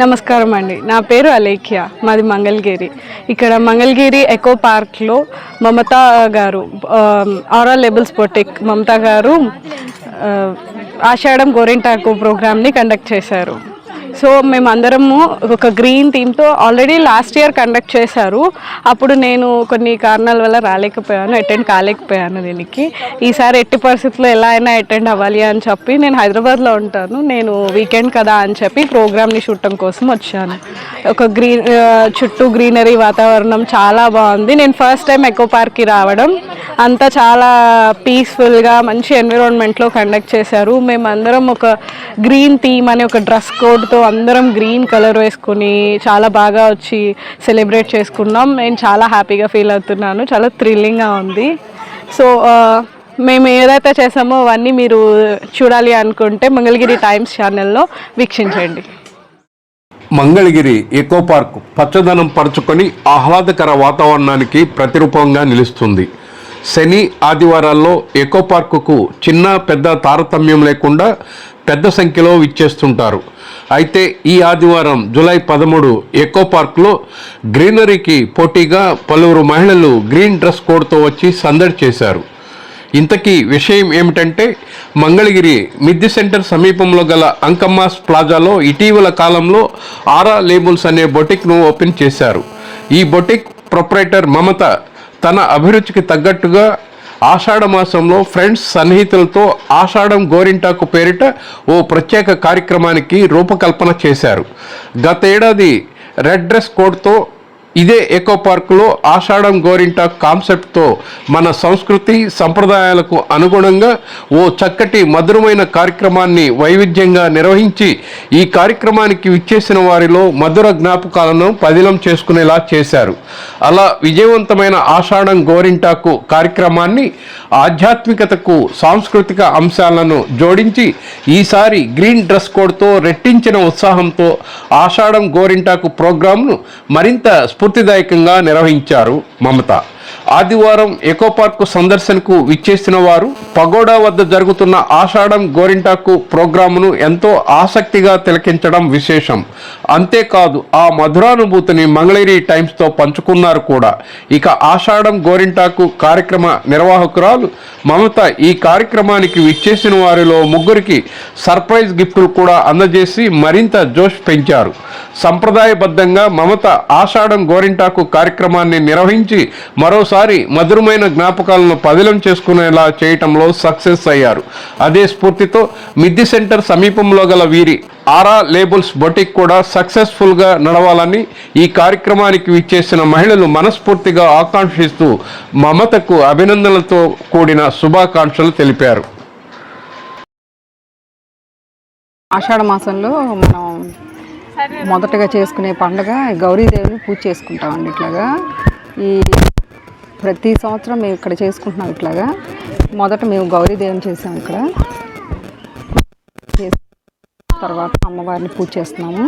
నమస్కారం అండి. నా పేరు అలేఖ్య. మాది మంగళగిరి. ఇక్కడ మంగళగిరి ఎకో పార్క్లో మమతా గారు ఆరా లెబుల్స్ పొటిక్ మమతా గారు ఆషాఢం గోరింటాకు ప్రోగ్రామ్ని కండక్ట్ చేశారు. సో మేమందరము ఒక గ్రీన్ థీమ్తో ఆల్రెడీ లాస్ట్ ఇయర్ కండక్ట్ చేశారు. అప్పుడు నేను కొన్ని కారణాల వల్ల రాలేకపోయాను అటెండ్ కాలేకపోయాను దీనికి. ఈసారి ఎట్టి పరిస్థితుల్లో ఎలా అయినా అటెండ్ అవ్వాలి అని చెప్పి నేను హైదరాబాద్లో ఉంటాను. నేను వీకెండ్ కదా అని చెప్పి ప్రోగ్రామ్ని చూడటం కోసం వచ్చాను. ఒక గ్రీన్ చుట్టూ గ్రీనరీ వాతావరణం చాలా బాగుంది. నేను ఫస్ట్ టైం ఎకో పార్క్కి రావడం. అంతా చాలా పీస్ఫుల్గా మంచి ఎన్విరాన్మెంట్లో కండక్ట్ చేశారు. మేమందరం ఒక గ్రీన్ థీమ్ అనే ఒక డ్రెస్ కోడ్తో అందరం గ్రీన్ కలర్ వేసుకుని చాలా బాగా వచ్చి సెలబ్రేట్ చేసుకున్నాం. నేను చాలా హ్యాపీగా ఫీల్ అవుతున్నాను. చాలా థ్రిల్లింగ్గా ఉంది. సో మేము ఏదైతే చేసామో అవన్నీ మీరు చూడాలి అనుకుంటే మంగళగిరి టైమ్స్ ఛానల్లో వీక్షించండి. మంగళగిరి ఎకో పార్క్ పచ్చదనం పరుచుకొని ఆహ్లాదకర వాతావరణానికి ప్రతిరూపంగా నిలుస్తుంది. శని ఆదివారాల్లో ఎకో పార్కుకు చిన్న పెద్ద తారతమ్యం లేకుండా పెద్ద సంఖ్యలో విచ్చేస్తుంటారు. అయితే ఈ ఆదివారం జూలై పదమూడు ఎకో పార్క్లో గ్రీనరీకి పోటీగా పలువురు మహిళలు గ్రీన్ డ్రెస్ కోడ్తో వచ్చి సందడి చేశారు. ఇంతకీ విషయం ఏమిటంటే మంగళగిరి మిద్ది సెంటర్ సమీపంలో గల అంకమ్మాస్ ప్లాజాలో ఇటీవల కాలంలో ఆరా లేబుల్స్ అనే బొటిక్ను ఓపెన్ చేశారు. ఈ బొటిక్ ప్రొపరేటర్ మమత తన అభిరుచికి తగ్గట్టుగా ఆషాఢ మాసంలో ఫ్రెండ్స్ సన్నిహితులతో ఆషాఢం గోరింటాకు పేరిట ఓ ప్రత్యేక కార్యక్రమానికి రూపకల్పన చేశారు. గత ఏడాది రెడ్ డ్రెస్ కోడ్తో ఇదే ఎకో పార్కులో ఆషాఢం గోరింటా కాన్సెప్ట్తో మన సంస్కృతి సంప్రదాయాలకు అనుగుణంగా ఓ చక్కటి మధురమైన కార్యక్రమాన్ని వైవిధ్యంగా నిర్వహించి ఈ కార్యక్రమానికి విచ్చేసిన వారిలో మధుర జ్ఞాపకాలను పదిలం చేసుకునేలా చేశారు. అలా విజయవంతమైన ఆషాఢం గోరింటాకు కార్యక్రమాన్ని ఆధ్యాత్మికతకు సాంస్కృతిక అంశాలను జోడించి ఈసారి గ్రీన్ డ్రెస్ కోడ్తో రెట్టించిన ఉత్సాహంతో ఆషాఢం గోరింటాకు ప్రోగ్రాంను మరింత స్ఫూర్తిదాయకంగా నిర్వహించారు మమత. ఆదివారం ఎకో పార్కు సందర్శనకు విచ్చేసిన వారు పగోడా వద్ద జరుగుతున్న ఆషాఢం గోరింటాకు ప్రోగ్రామును ఎంతో ఆసక్తిగా తిలకించడం విశేషం. అంతేకాదు ఆ మధురానుభూతిని మంగళగిరి టైమ్స్తో పంచుకున్నారు కూడా. ఇక ఆషాఢం గోరింటాకు కార్యక్రమ నిర్వాహకురాలు మమత ఈ కార్యక్రమానికి విచ్చేసిన వారిలో ముగ్గురికి సర్ప్రైజ్ గిఫ్టులు కూడా అందజేసి మరింత జోష్ పెంచారు. సంప్రదాయబద్ధంగా మమత ఆషాఢం గోరింటాకు కార్యక్రమాన్ని నిర్వహించి మరోసారి మధురమైన జ్ఞాపకాలను పదిలం చేసుకునేలా చేయటంలో సక్సెస్ అయ్యారు. అదే స్ఫూర్తితో మిద్ది సెంటర్ సమీపంలో గల వీరి ఆరా లేబుల్స్ బొటిక్ కూడా సక్సెస్ఫుల్గా నడవాలని ఈ కార్యక్రమానికి విచ్చేసిన మహిళలు మనస్ఫూర్తిగా ఆకాంక్షిస్తూ మమతకు అభినందనలతో కూడిన శుభాకాంక్షలు తెలిపారు. ఆషాఢ మాసంలో మనం మొదటగా చేసుకునే పండుగ గౌరీదేవిని పూజ చేసుకుంటామండి ఇట్లాగా. ఈ ప్రతి సంవత్సరం మేము ఇక్కడ చేసుకుంటున్నాం ఇట్లాగా. మొదట మేము గౌరీదేవిని చేసాం ఇక్కడ. చేసిన తర్వాత అమ్మవారిని పూజ చేస్తున్నాము.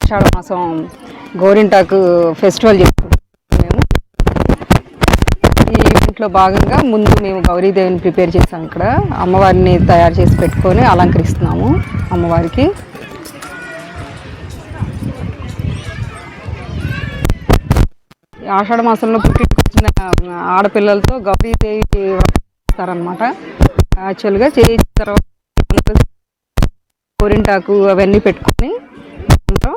ఆషాఢ మాసం గోరింటాకు ఫెస్టివల్ చేసుకుంటాం మేము ఈ భాగంగా ముందు మేము గౌరీదేవిని ప్రిపేర్ చేసాం ఇక్కడ. అమ్మవారిని తయారు చేసి పెట్టుకొని అలంకరిస్తున్నాము అమ్మవారికి. ఆషాఢ మాసంలో పుట్టిన ఆడపిల్లలతో గౌరీదేవి ఇస్తారనమాట యాక్చువల్గా చేయించిన తర్వాత కోరింటాకు అవన్నీ పెట్టుకొని దాంట్లో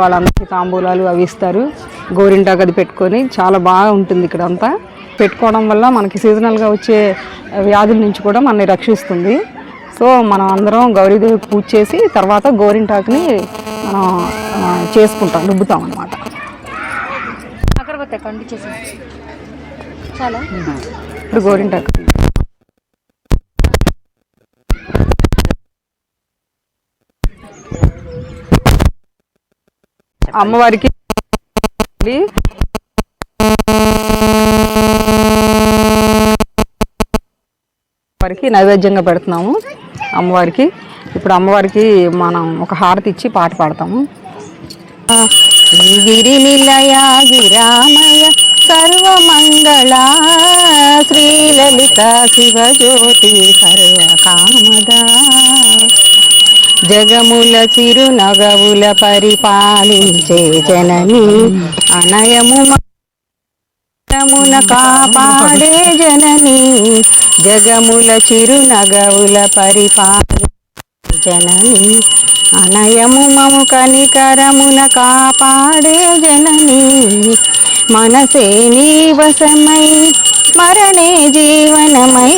వాళ్ళందరికీ తాంబూలాలు అవి ఇస్తారు. గోరింటాకు అది పెట్టుకొని చాలా బాగా ఉంటుంది ఇక్కడ అంతా పెట్టుకోవడం వల్ల మనకి సీజనల్గా వచ్చే వ్యాధుల నుంచి కూడా మనని రక్షిస్తుంది. సో మనం అందరం గౌరీదేవి పూజ చేసి తర్వాత గోరింటాకుని మనం చేసుకుంటాం రుబ్బుతాం అనమాట అగరబత్తి కండి చేసి చాలా? ఇప్పుడు గోరింటాకు. అమ్మవారికి అమ్మవారికి నైవేద్యంగా పెడుతున్నాము అమ్మవారికి. ఇప్పుడు అమ్మవారికి మనం ఒక హారతి ఇచ్చి పాట పాడతాము. గిరి నిలయ గిరామయ సర్వమంగళ శ్రీలలిత శివజ్యోతి సర్వకామద. జగముల చిరునగవుల పరిపాలించే జనని అనయము మున కాపాడే జనని జగముల చిరునగవుల పరిపాలి జనని అనయము మము కనికరమున కాపాడే జనని. మనసే నీవసమై మరణే జీవనమై.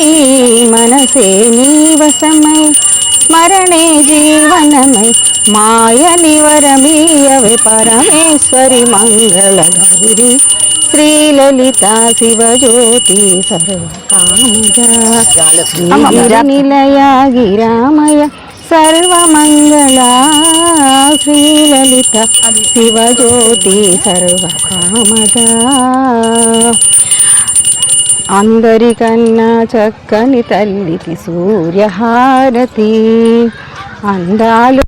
మనసే నీవసమై మరణే జీవనమై. మాయ నివరమీయవి పరమేశ్వరి మంగళ గౌరీ. శ్రీలలిత శివజ్యోతి నిలయ గిరామయ సర్వమంగళ. శ్రీలలిత శివజ్యోతి సర్వకామద. అందరికన్నా చక్కని తల్లికి సూర్యహారతి. అందాలు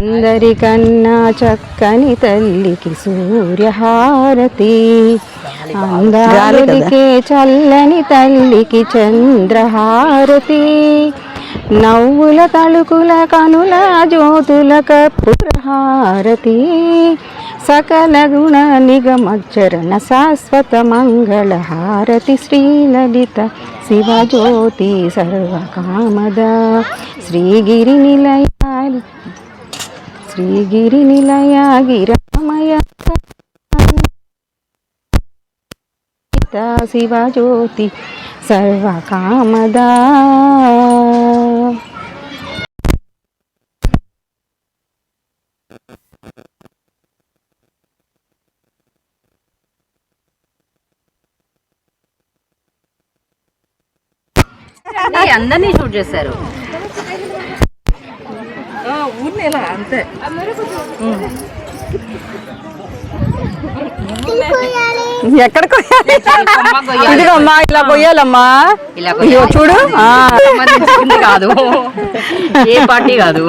అందరికన్నా చక్కని తల్లికి సూర్యహారతి. అందాలికే చల్లని తల్లికి చంద్రహారతి. నవ్వుల తలుకుల కనుల జ్యోతుల కప్పురహారతి సకల గుణ నిగమచ్చరణ శాశ్వత మంగళహారతి శ్రీలలిత శివజ్యోతి సర్వకామద. శ్రీగిరి నిలయ శ్రీగిరి నిలయ గిరమయ శివజ్యోతి సర్వకామదా. అందరినీ షూట్ చేశారు. ఎక్కడికి ఇదిగమ్మా ఇలా కొయ్యాలమ్మా. ఇలా ఇదిగో చూడు. ఆ, సంబంధించింది కాదు. ఏ పార్టీ కాదు.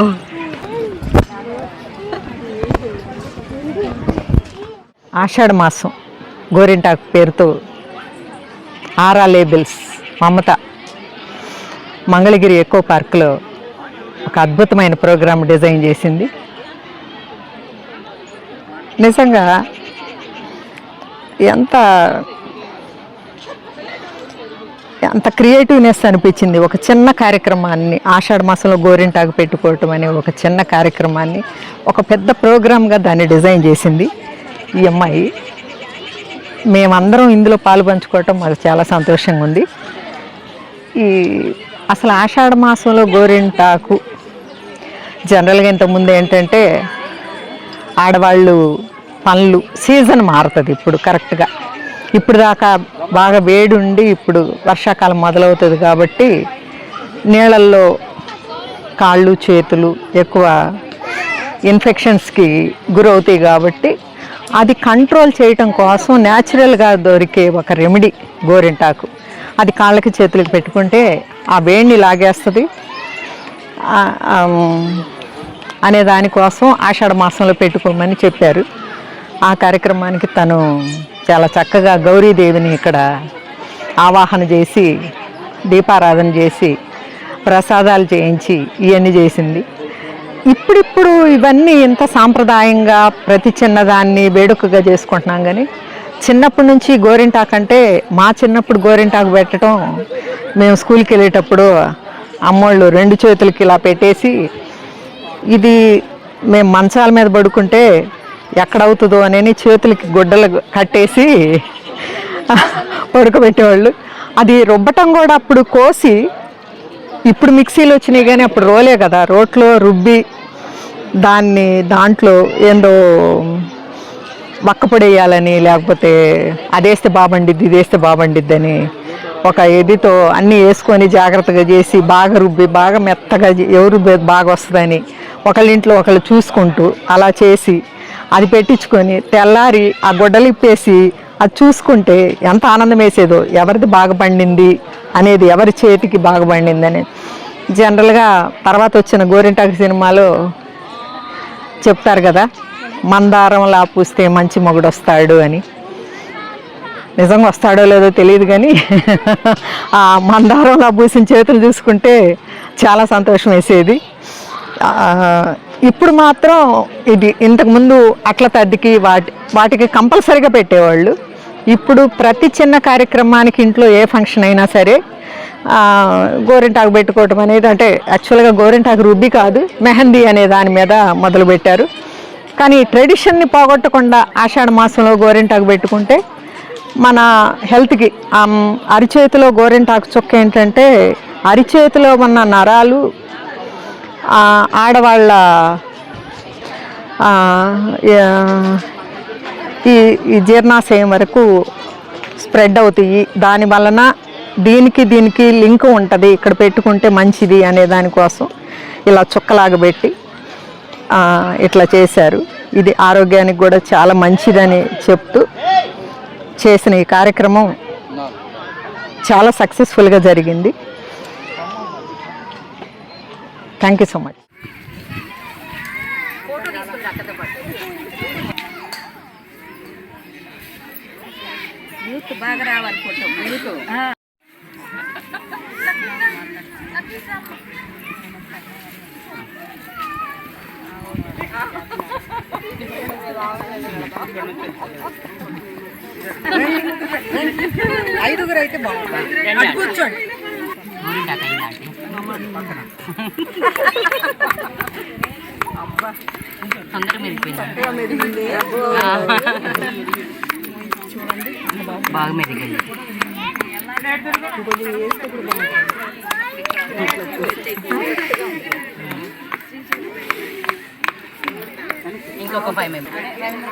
ఆషాఢ మాసం గోరింటాకు పేరుతో ఆరా లేబుల్స్ మమత మంగళగిరి ఎకో పార్క్లో ఒక అద్భుతమైన ప్రోగ్రాం డిజైన్ చేసింది. నిజంగా ఎంత అంత క్రియేటివ్నెస్ అనిపించింది. ఒక చిన్న కార్యక్రమాన్ని ఆషాఢ మాసంలో గోరింటాకు పెట్టుకోవటం అనే ఒక చిన్న కార్యక్రమాన్ని ఒక పెద్ద ప్రోగ్రామ్గా దాన్ని డిజైన్ చేసింది ఈ అమ్మాయి. మేమందరం ఇందులో పాల్పంచుకోవటం మాకు చాలా సంతోషంగా ఉంది. ఈ అసలు ఆషాఢ మాసంలో గోరింటాకు జనరల్గా ఇంతకుముందు ఏంటంటే ఆడవాళ్ళు పనులు సీజన్ మారుతుంది ఇప్పుడు కరెక్ట్గా. ఇప్పుడు దాకా బాగా వేడి ఉండి ఇప్పుడు వర్షాకాలం మొదలవుతుంది కాబట్టి నీళ్ళల్లో కాళ్ళు చేతులు ఎక్కువ ఇన్ఫెక్షన్స్కి గురవుతాయి కాబట్టి అది కంట్రోల్ చేయటం కోసం న్యాచురల్గా దొరికే ఒక రెమెడీ గోరింటాకు. అది కాళ్ళకి చేతులకు పెట్టుకుంటే ఆ వేడిని లాగేస్తుంది. అనే దానికోసం ఆషాఢ మాసంలో పెట్టుకోమని చెప్పారు. ఆ కార్యక్రమానికి తను చాలా చక్కగా గౌరీదేవిని ఇక్కడ ఆవాహన చేసి దీపారాధన చేసి ప్రసాదాలు చేయించి ఇవన్నీ చేసింది. ఇప్పుడిప్పుడు ఇవన్నీ ఇంత సాంప్రదాయంగా ప్రతి చిన్నదాన్ని వేడుకగా చేసుకుంటున్నాం కానీ చిన్నప్పటి నుంచి గోరింటాకు అంటే మా చిన్నప్పుడు గోరింటాకు పెట్టడం మేము స్కూల్కి వెళ్ళేటప్పుడు అమ్మోళ్ళు రెండు చేతులకి ఇలా పెట్టేసి ఇది మేము మంచాల మీద పడుకుంటే ఎక్కడవుతుందో అని చేతులకి గుడ్డలు కట్టేసి పడుకోబెట్టేవాళ్ళు. అది రుబ్బటం కూడా అప్పుడు కోసి ఇప్పుడు మిక్సీలు వచ్చినాయి కానీ అప్పుడు రోలే కదా. రోట్లో రుబ్బి దాన్ని దాంట్లో ఏందో వక్కపొడేయాలని లేకపోతే అదేస్తే బాబండిద్ది ఇదేస్తే బాబండిద్ది అని ఒక ఎదితో అన్నీ వేసుకొని జాగ్రత్తగా చేసి బాగా రుబ్బి బాగా మెత్తగా ఎవరు బాగా వస్తుందని ఒకళ్ళ ఇంట్లో ఒకళ్ళు చూసుకుంటూ అలా చేసి అది పెట్టించుకొని తెల్లారి ఆ గొడ్డలు ఇప్పేసి అది చూసుకుంటే ఎంత ఆనందం వేసేదో ఎవరిది బాగా పండింది అనేది ఎవరి చేతికి బాగా పండిందని. జనరల్గా తర్వాత వచ్చిన గోరింటాకు సినిమాలో చెప్తారు కదా మందారంలా పూస్తే మంచి మొగుడు వస్తాడు అని. నిజంగా వస్తాడో లేదో తెలియదు కానీ ఆ మందారంలా పూసిన చేతులు చూసుకుంటే చాలా సంతోషం వేసేది. ఇప్పుడు మాత్రం ఇది ఇంతకుముందు అట్ల తద్దికి వాటి వాటికి కంపల్సరీగా పెట్టేవాళ్ళు. ఇప్పుడు ప్రతి చిన్న కార్యక్రమానికి ఇంట్లో ఏ ఫంక్షన్ అయినా సరే గోరింటాకు పెట్టుకోవటం అనేది అంటే యాక్చువల్గా గోరింటాకు రుబ్బి కాదు మెహందీ అనే దాని మీద మొదలుపెట్టారు కానీ ట్రెడిషన్ని పోగొట్టకుండా ఆషాఢ మాసంలో గోరింటాకు పెట్టుకుంటే మన హెల్త్కి అరిచేతిలో గోరింటాకు చుక్క ఏంటంటే అరిచేతిలో ఉన్న నరాలు ఆడవాళ్ళ ఈ ఈ జీర్ణాశయం వరకు స్ప్రెడ్ అవుతాయి. దాని వలన దీనికి దీనికి లింక్ ఉంటుంది. ఇక్కడ పెట్టుకుంటే మంచిది అనే దానికోసం ఇలా చుక్కలాగా పెట్టి ఇట్లా చేశారు. ఇది ఆరోగ్యానికి కూడా చాలా మంచిదని చెప్తూ చేసిన ఈ కార్యక్రమం చాలా సక్సెస్ఫుల్గా జరిగింది. థ్యాంక్ యూ సో మచ్ బాగా రావాలి ఫోటో ఐదుగురు అయితే బాగుంటుంది. కూర్చోండి. మెరిగిపోయింది? బాగా మెరిగింది. ఇంకొక ఫైవ్ మెంబర్ ఇక్కడ అందరం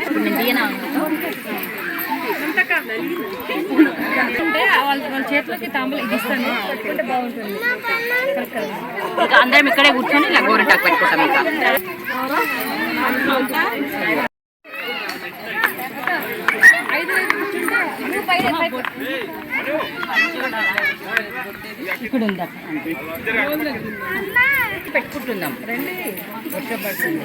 ఇప్పుడు నేను తీయనా ఇంకా అందరం ఇక్కడే కూర్చొని ఇలా గోరింటాకు పెట్టుకుంటాం ఇంకా. ఇక్కడ ఉందా? పెట్టుకుంటుందాం. రండి వర్షపడుతుంది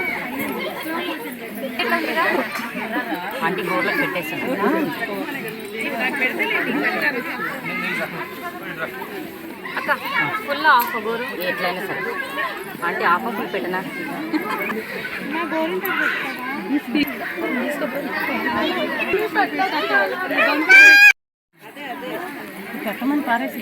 ఆంటీ గోర్లకు పెట్టేసాను అక్క ఫుల్ ఆఫ్ గోరు. ఎట్లయినా సరే. ఆంటీ ఆఫ్ ఫుల్ పెట్టనా? పెట్టమని పారేసి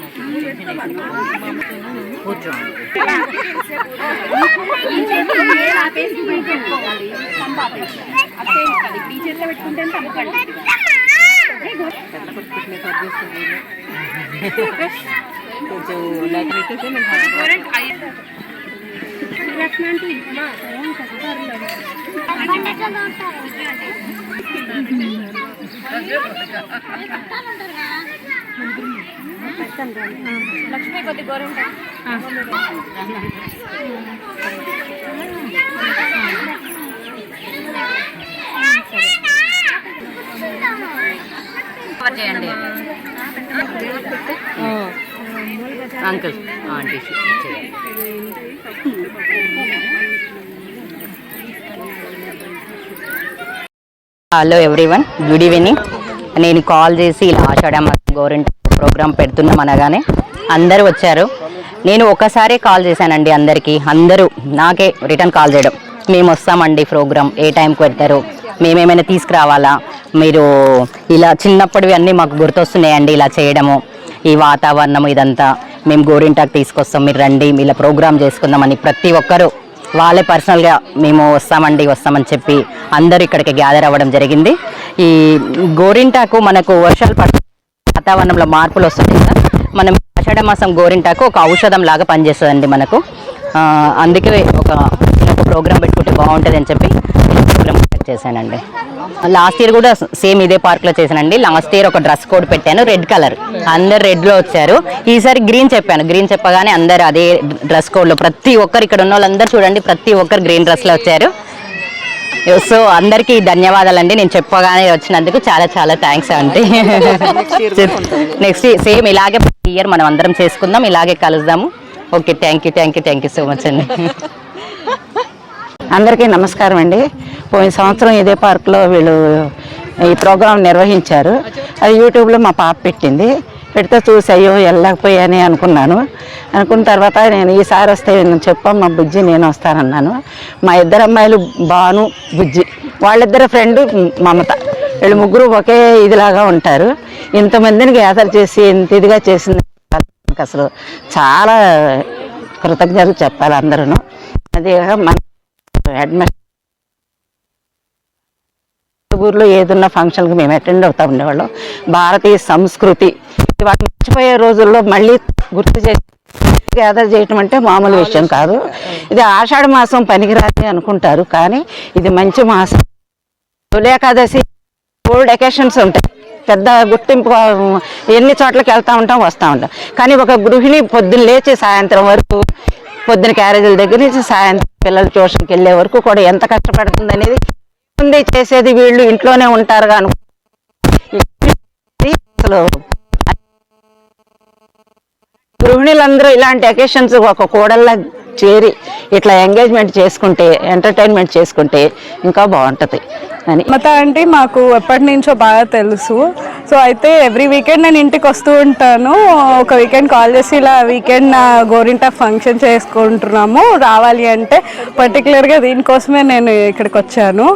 టీచర్లో పెట్టుకుంటే కొంచెం లైట్ పెట్టేస్తే ఉంటారు అంటే కూర్చోండి కవర్ చేయండి. Uncle aunty hello everyone good evening నేను కాల్ చేసి ఇలా ఆషాఢ గవర్నమెంట్ ప్రోగ్రామ్ పెడుతున్నాం అనగానే అందరూ వచ్చారు. నేను ఒకసారి కాల్ చేశానండి అందరికీ. అందరూ నాకే రిటర్న్ కాల్ చేయడం. మేము వస్తామండి ప్రోగ్రామ్ ఏ టైంకి పెడతారు? మేమేమైనా తీసుకురావాలా? మీరు ఇలా చిన్నప్పటివి అన్నీ మాకు గుర్తొస్తున్నాయండి ఇలా చేయడము. ఈ వాతావరణం ఇదంతా. మేము గోరింటాకు తీసుకొస్తాం. మీరు రండి. ఇలా ప్రోగ్రామ్ చేసుకుందామని ప్రతి ఒక్కరూ వాళ్ళే పర్సనల్గా మేము వస్తామండి వస్తామని చెప్పి అందరూ ఇక్కడికి గ్యాదర్ అవ్వడం జరిగింది. ఈ గోరింటాకు మనకు వర్షాలు పడ వాతావరణంలో మార్పులు వస్తున్నాయి కదా. మనం ఆషాఢ మాసం గోరింటాకు ఒక ఔషధం లాగా పనిచేస్తుందండి మనకు. అందుకే ఒక ప్రోగ్రాం ప్రోగ్రామ్ పెట్టుకుంటే బాగుంటుంది అని చెప్పి ప్రోగ్రామ్ చేశానండి. లాస్ట్ ఇయర్ కూడా సేమ్ ఇదే పార్క్లో చేశానండి. లాస్ట్ ఇయర్ ఒక డ్రెస్ కోడ్ పెట్టాను రెడ్ కలర్. అందరు రెడ్లో వచ్చారు. ఈసారి గ్రీన్ చెప్పాను. గ్రీన్ చెప్పగానే అందరు అదే డ్రెస్ కోడ్లో ప్రతి ఒక్కరు ఇక్కడ ఉన్న వాళ్ళందరూ చూడండి ప్రతి ఒక్కరు గ్రీన్ డ్రెస్లో వచ్చారు. సో అందరికీ ధన్యవాదాలండి. నేను చెప్పగానే వచ్చినందుకు చాలా చాలా థ్యాంక్స్ అండి. నెక్స్ట్ సేమ్ ఇలాగే ఇయర్ మనం అందరం చేసుకుందాం ఇలాగే కలుద్దాము. Okay thank you thank you thank you so much అండి. అందరికీ నమస్కారం అండి. పోయిన సంవత్సరం ఇదే పార్క్లో వీళ్ళు ఈ ప్రోగ్రాం నిర్వహించారు. అది యూట్యూబ్లో మా పాప పెట్టింది. పెడితే చూసి అయ్యో వెళ్ళకపోయాని అనుకున్నాను. అనుకున్న తర్వాత నేను ఈసారి వస్తే నేను చెప్పమ్మా బుజ్జి నేను వస్తానన్నాను. మా ఇద్దరు అమ్మాయిలు బాను బుజ్జి. వాళ్ళిద్దరు ఫ్రెండ్ మమత. వీళ్ళు ముగ్గురు ఒకే ఇదిలాగా ఉంటారు. ఇంతమందిని గ్యాదర్ చేసి ఇంత ఇదిగా చేసింది అసలు చాలా కృతజ్ఞతలు చెప్పాలి అందరూ అదే మన హెడ్ ఊర్లో ఏదున్న ఫంక్షన్కి మేము అటెండ్ అవుతా ఉండేవాళ్ళం. భారతీయ సంస్కృతి ఇవాళ మర్చిపోయే రోజుల్లో మళ్ళీ గుర్తు చేసి గ్యాదర్ చేయటం అంటే మామూలు విషయం కాదు. ఇది ఆషాఢ మాసం పనికిరాని అనుకుంటారు కానీ ఇది మంచి మాసం. ఏకాదశి ఓల్డ్ ఎకేషన్స్ ఉంటాయి. పెద్ద గుర్తింపు ఎన్ని చోట్లకి వెళ్తా ఉంటాం వస్తూ ఉంటాం. కానీ ఒక గృహిణి పొద్దున్న లేచి సాయంత్రం వరకు పొద్దున క్యారేజీల దగ్గర నుంచి సాయంత్రం పిల్లలు ట్యూషన్కి వెళ్ళే వరకు కూడా ఎంత కష్టపడుతుంది అనేది ఉంది చేసేది వీళ్ళు ఇంట్లోనే ఉంటారుగా అనుకుంటారు. అసలు గృహిణులందరూ ఇలాంటి అకేషన్స్ ఒక కూడల్లా చేరి ఇట్లా ఎంగేజ్మెంట్ చేసుకుంటే ఎంటర్టైన్మెంట్ చేసుకుంటే ఇంకా బాగుంటుంది అని. మత అంటే మాకు ఎప్పటి నుంచో బాగా తెలుసు. సో అయితే ఎవ్రీ వీకెండ్ నేను ఇంటికి వస్తూ ఉంటాను. ఒక వీకెండ్ కాల్ చేసి ఇలా వీకెండ్ నా ఫంక్షన్ చేసుకుంటున్నాము. రావాలి అంటే పర్టికులర్గా దీనికోసమే నేను ఇక్కడికి వచ్చాను.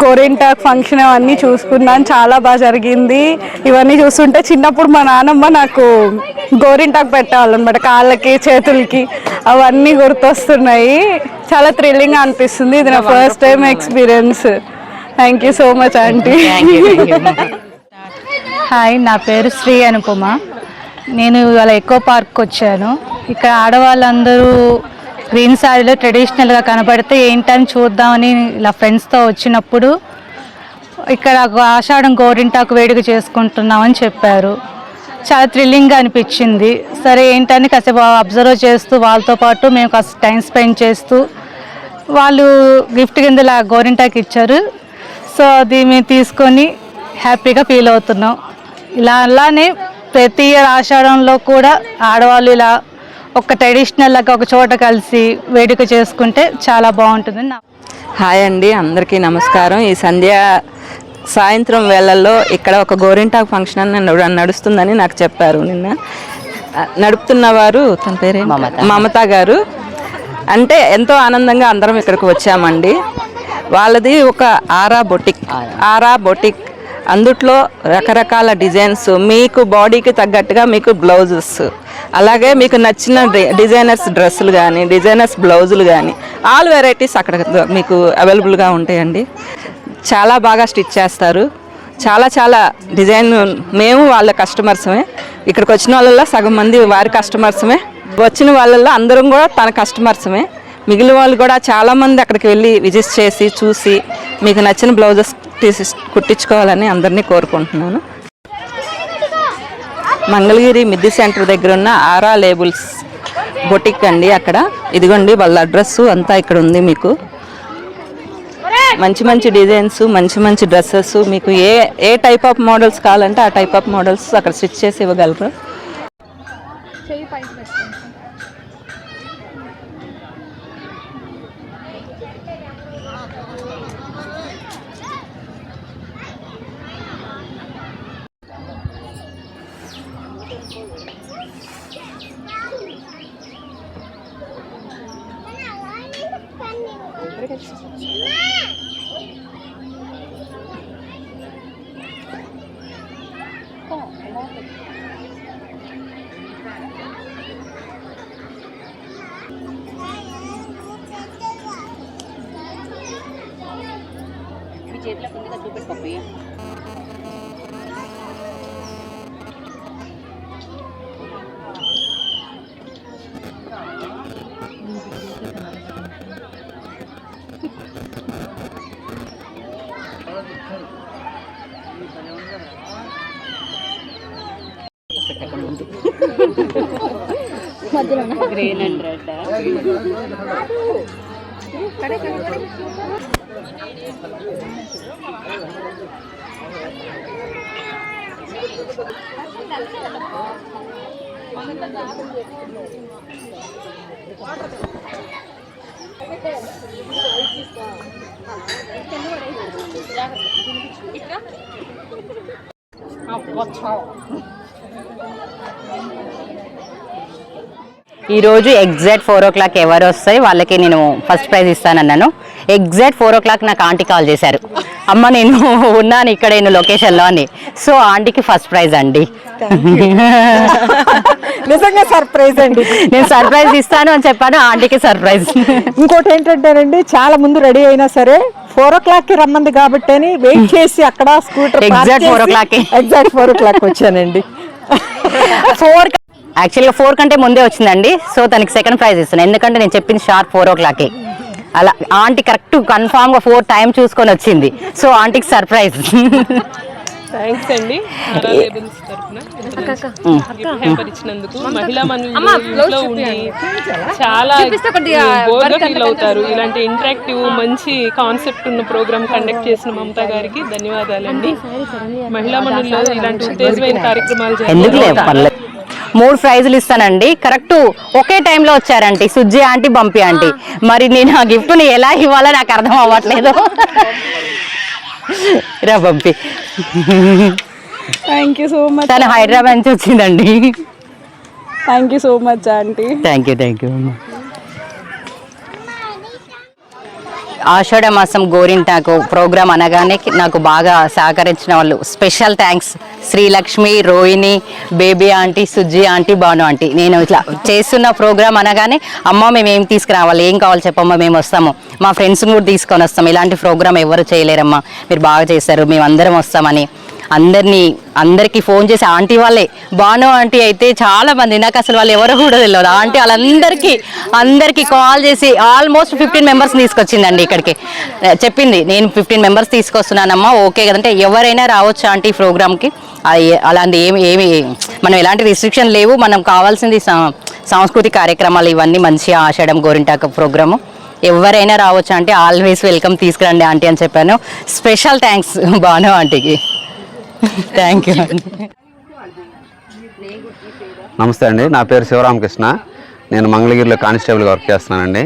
గోరింటాక్ ఫంక్షన్ అవన్నీ చూసుకున్నాను. చాలా బాగా జరిగింది. ఇవన్నీ చూస్తుంటే చిన్నప్పుడు మా నాన్నమ్మ నాకు గోరింటాకు పెట్టేవాళ్ళనమాట. కాళ్ళకి చేతులకి అవన్నీ గుర్తొస్తున్నాయి. చాలా థ్రిల్లింగ్ అనిపిస్తుంది. ఇది నా first time experience thank you so much aunty hi నా పేరు శ్రీ అనుపమ. నేను ఇవాళ ఎకో పార్క్ వచ్చాను. ఇక్కడ ఆడవాళ్ళందరూ గ్రీన్ సారీలో ట్రెడిషనల్గా కనబడితే ఏంటని చూద్దామని ఇలా ఫ్రెండ్స్తో వచ్చినప్పుడు ఇక్కడ ఆషాఢం గోరింటాకు వేడుక చేసుకుంటున్నామని చెప్పారు. చాలా థ్రిల్లింగ్గా అనిపించింది. సరే ఏంటని కాసేపు అబ్జర్వ్ చేస్తూ వాళ్ళతో పాటు మేము కాస్త టైం స్పెండ్ చేస్తూ వాళ్ళు గిఫ్ట్ కింద ఇలా గోరింటాకి ఇచ్చారు. సో అది మేము తీసుకొని హ్యాపీగా ఫీల్ అవుతున్నాం. ఇలా అలానే ప్రతి ఇయర్ ఆషాఢంలో కూడా ఆడవాళ్ళు ఇలా ఒక ట్రెడిషనల్ లాగా ఒక చోట కలిసి వేడుక చేసుకుంటే చాలా బాగుంటుంది. హాయ్ అండి అందరికీ నమస్కారం. ఈ సంధ్య సాయంత్రం వేళల్లో ఇక్కడ ఒక గోరింటాకు ఫంక్షన్ అని నడు- నడుస్తుందని నాకు చెప్పారు నిన్న. నడుపుతున్న వారు తన పేరు మమత. గారు. అంటే ఎంతో ఆనందంగా అందరం ఇక్కడికి వచ్చామండి. వాళ్ళది ఒక ఆరా బొటిక్. ఆరా బొటిక్. అందుట్లో రకరకాల డిజైన్స్ మీకు బాడీకి తగ్గట్టుగా మీకు బ్లౌజెస్ అలాగే మీకు నచ్చిన డి- డిజైనర్స్ డ్రెస్సులు కానీ డిజైనర్స్ బ్లౌజులు కానీ ఆల్ వెరైటీస్ అక్కడ మీకు అవైలబుల్గా ఉంటాయండి. చాలా బాగా స్టిచ్ చేస్తారు. చాలా చాలా డిజైన్ మేము వాళ్ళ కస్టమర్సమే. ఇక్కడికి వచ్చిన వాళ్ళల్లో సగం మంది వారి కస్టమర్సమే. వచ్చిన వాళ్ళల్లో అందరం కూడా తన కస్టమర్సమే. మిగిలిన వాళ్ళు కూడా చాలామంది అక్కడికి వెళ్ళి విజిట్ చేసి చూసి మీకు నచ్చిన బ్లౌజెస్ తీసి కుట్టించుకోవాలని అందరినీ కోరుకుంటున్నాను. మంగళగిరి మిద్ది సెంటర్ దగ్గర ఉన్న ఆరా లేబుల్స్ బొటిక్ అండి అక్కడ. ఇదిగోండి వాళ్ళ అడ్రస్ అంతా ఇక్కడ ఉంది మీకు. మంచి మంచి డిజైన్స్ మంచి మంచి డ్రెస్సెస్ మీకు ఏ ఏ టైప్ ఆఫ్ మోడల్స్ కావాలంటే ఆ టైప్ ఆఫ్ మోడల్స్ అక్కడ స్టిచ్ చేసి ఇవ్వగలరు. గ్రీన్ అండ్ రెడ్ వాటర్ ఈరోజు ఎగ్జాక్ట్ ఫోర్ ఓ క్లాక్ ఎవరు వస్తాయి వాళ్ళకి నేను ఫస్ట్ ప్రైజ్ ఇస్తానన్నాను. ఎగ్జాక్ట్ ఫోర్ ఓ క్లాక్ నాకు ఆంటీ కాల్ చేశారు. అమ్మ నేను ఉన్నాను ఇక్కడ నేను లొకేషన్లో అని. సో ఆంటీకి ఫస్ట్ ప్రైజ్ అండి. నిజంగా సర్ప్రైజ్ అండి. నేను సర్ప్రైజ్ ఇస్తాను అని చెప్పాను ఆంటీకి సర్ప్రైజ్ ఇంకోటి ఏంటంటేనండి చాలా ముందు రెడీ అయినా సరే ఫోర్ ఓ క్లాక్కి రమ్మంది కాబట్టి అని వెయిట్ చేసి అక్కడ స్కూటర్ Exact four o'clock కి. ఎగ్జాక్ట్ ఫోర్ ఓ క్లాక్ వచ్చానండి ఫోర్ యాక్చువల్గా ఫోర్ కంటే ముందే వచ్చిందండి. సో తనకి సెకండ్ ప్రైజ్ ఇస్తున్నాను ఎందుకంటే నేను చెప్పింది షార్ప్ ఫోర్ ఓ క్లాక్కి అలా ఆంటీ కరెక్ట్ కన్ఫామ్గా ఫోర్ టైం చూసుకొని వచ్చింది. సో ఆంటీకి సర్ప్రైజ్. థ్యాంక్స్ అండి. ఇచ్చినందుకు మహిళా మనులు ఉండి చాలా బోర్గా ఫీల్ అవుతారు. ఇలాంటి ఇంటరాక్టివ్ మంచి కాన్సెప్ట్ ఉన్న ప్రోగ్రామ్ కండక్ట్ చేసిన మమతా గారికి ధన్యవాదాలండి. మహిళా మనుల్లో ఇలాంటి ఉత్తేజమైన కార్యక్రమాలు ఎందుకు లేవు? జరగాలి పర్లేదు మూడు ప్రైజులు ఇస్తానండి. కరెక్ట్ ఒకే టైంలో వచ్చారంటీ. Sujji aunty బంపి aunty. మరి నేను ఆ గిఫ్ట్ని ఎలా ఇవ్వాలో నాకు అర్థం అవ్వట్లేదు. రా బంపి. థ్యాంక్ యూ సో మచ్ తను హైదరాబాద్ నుంచి వచ్చిందండి. Thank you so much aunty thank you thank you ఆషాఢ మాసం గోరింటాకు ప్రోగ్రామ్ అనగానే నాకు బాగా సహకరించిన వాళ్ళు. Special thanks. Srilakshmi Rohini baby aunty Sujji aunty Bhanu aunty. నేను ఇట్లా చేస్తున్న ప్రోగ్రామ్ అనగానే అమ్మ మేము ఏం తీసుకురావాలి? ఏం కావాలి చెప్పమ్మా మేము వస్తాము. మా ఫ్రెండ్స్ని కూడా తీసుకొని వస్తాం ఇలాంటి ప్రోగ్రామ్ ఎవరు చేయలేరమ్మా. మీరు బాగా చేశారు. మేము అందరం వస్తామని. అందరినీ అందరికీ ఫోన్ చేసి ఆంటీ వాళ్ళే. బాను ఆంటీ అయితే చాలా మంది నాకు అసలు వాళ్ళు ఎవరు కూడా తెలియదు ఆంటీ వాళ్ళందరికీ అందరికీ కాల్ చేసి ఆల్మోస్ట్ ఫిఫ్టీన్ మెంబర్స్ తీసుకొచ్చిందండి ఇక్కడికి. చెప్పింది నేను ఫిఫ్టీన్ మెంబర్స్ తీసుకొస్తున్నానమ్మా ఓకే కదంటే ఎవరైనా రావచ్చు ఆంటీ ప్రోగ్రామ్కి. అలాంటి ఏమి ఏమి మనం ఎలాంటి రిస్ట్రిక్షన్ లేవు మనం కావాల్సింది సాంస్కృతిక కార్యక్రమాలు ఇవన్నీ మంచిగా ఆశడం గోరింటాకు ప్రోగ్రాము. ఎవరైనా రావచ్చు అంటే ఆల్వేస్ వెల్కమ్ తీసుకురండి ఆంటీ అని చెప్పాను. స్పెషల్ థ్యాంక్స్ బాను ఆంటీకి. థ్యాంక్ యూ అండి నమస్తే అండి నా పేరు శివరామకృష్ణ. నేను మంగళగిరిలో కానిస్టేబుల్గా వర్క్ చేస్తున్నానండి.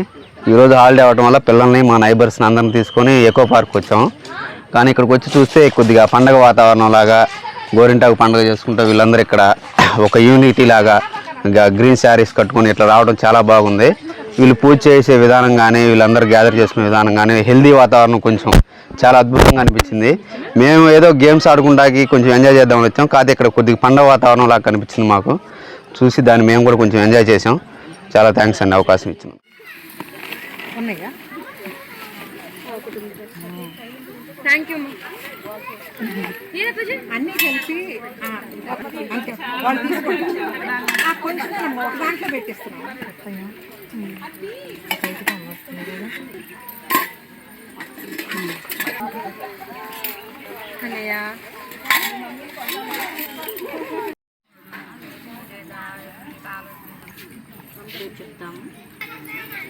ఈరోజు హాలిడే అవ్వడం వల్ల పిల్లల్ని మా నైబర్స్ని అందరిని తీసుకొని ఎకో పార్క్ వచ్చాం. కానీ ఇక్కడికి వచ్చి చూస్తే కొద్దిగా పండగ వాతావరణం లాగా గోరింటాకు పండుగ చేసుకుంటూ వీళ్ళందరూ ఇక్కడ ఒక యూనిటీ లాగా ఇంకా గ్రీన్ శారీస్ కట్టుకొని ఇట్లా రావడం చాలా బాగుంది. వీళ్ళు పూజ చేసే విధానం కానీ వీళ్ళందరూ గ్యాదర్ చేసుకునే విధానం కానీ హెల్దీ వాతావరణం కొంచెం చాలా అద్భుతంగా అనిపించింది. మేము ఏదో గేమ్స్ ఆడుకుంటాకి కొంచెం ఎంజాయ్ చేద్దామని వచ్చాం. కాకపోతే ఇక్కడ కొద్దిగా పండగ వాతావరణం లాగా కనిపించింది మాకు. చూసి దాన్ని మేము కూడా కొంచెం ఎంజాయ్ చేసాం చాలా థ్యాంక్స్ అండి అవకాశం ఇచ్చిన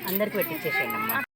అందరికి పెట్టించేసేయండి అమ్మా